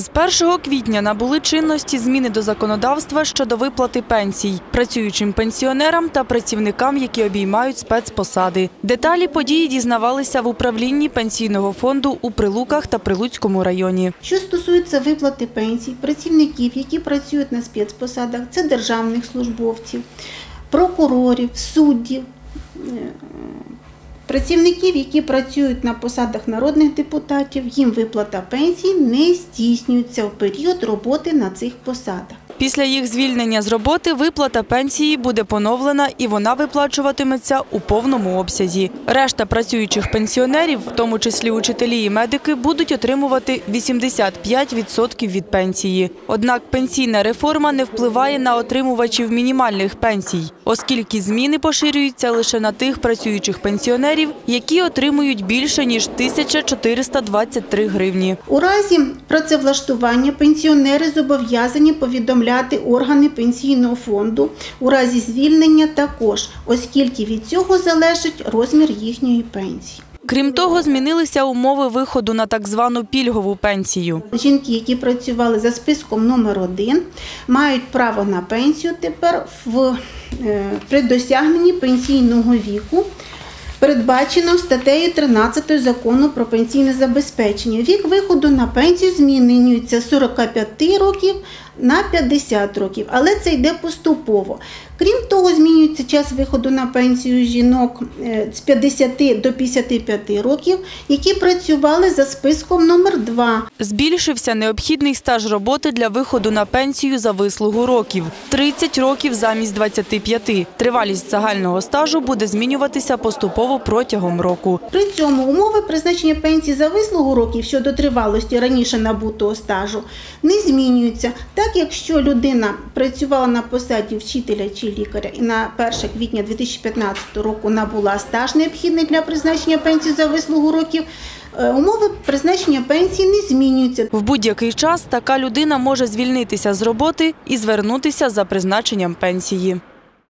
З 1 квітня набули чинності зміни до законодавства щодо виплати пенсій працюючим пенсіонерам та працівникам, які обіймають спецпосади. Деталі події дізнавалися в управлінні пенсійного фонду у Прилуках та Прилуцькому районі. Що стосується виплати пенсій працівників, які працюють на спецпосадах, це державних службовців, прокурорів, суддів, е, працівників, які працюють на посадах народних депутатів, їм виплата пенсій не здійснюється в період роботи на цих посадах. Після їх звільнення з роботи виплата пенсії буде поновлена і вона виплачуватиметься у повному обсязі. Решта працюючих пенсіонерів, в тому числі учителі і медики, будуть отримувати 85% від пенсії. Однак пенсійна реформа не впливає на отримувачів мінімальних пенсій, оскільки зміни поширюються лише на тих працюючих пенсіонерів, які отримують більше ніж 1423 гривні. У разі працевлаштування пенсіонери зобов'язані повідомляти органи пенсійного фонду у разі звільнення також, оскільки від цього залежить розмір їхньої пенсії. Крім того, змінилися умови виходу на так звану пільгову пенсію. Жінки, які працювали за списком номер 1 мають право на пенсію тепер в, е, при досягненні пенсійного віку. Передбачено статтею 13 закону про пенсійне забезпечення. Вік виходу на пенсію змінюється з 45 років на 50 років, але це йде поступово. Крім того, змінюється час виходу на пенсію жінок е, з 50 до 55 років, які працювали за списком номер 2 Збільшився необхідний стаж роботи для виходу на пенсію за вислугу років – 30 років замість 25. Тривалість загального стажу буде змінюватися поступово протягом року. При цьому умови призначення пенсії за вислугу років щодо тривалості раніше набутого стажу не змінюються. Так, якщо людина працювала на посаді вчителя чи лікаря і на 1 квітня 2015 року набула стаж необхідний для призначення пенсії за вислугу років, е, умови призначення пенсії не змінюються. В будь-який час така людина може звільнитися з роботи і звернутися за призначенням пенсії.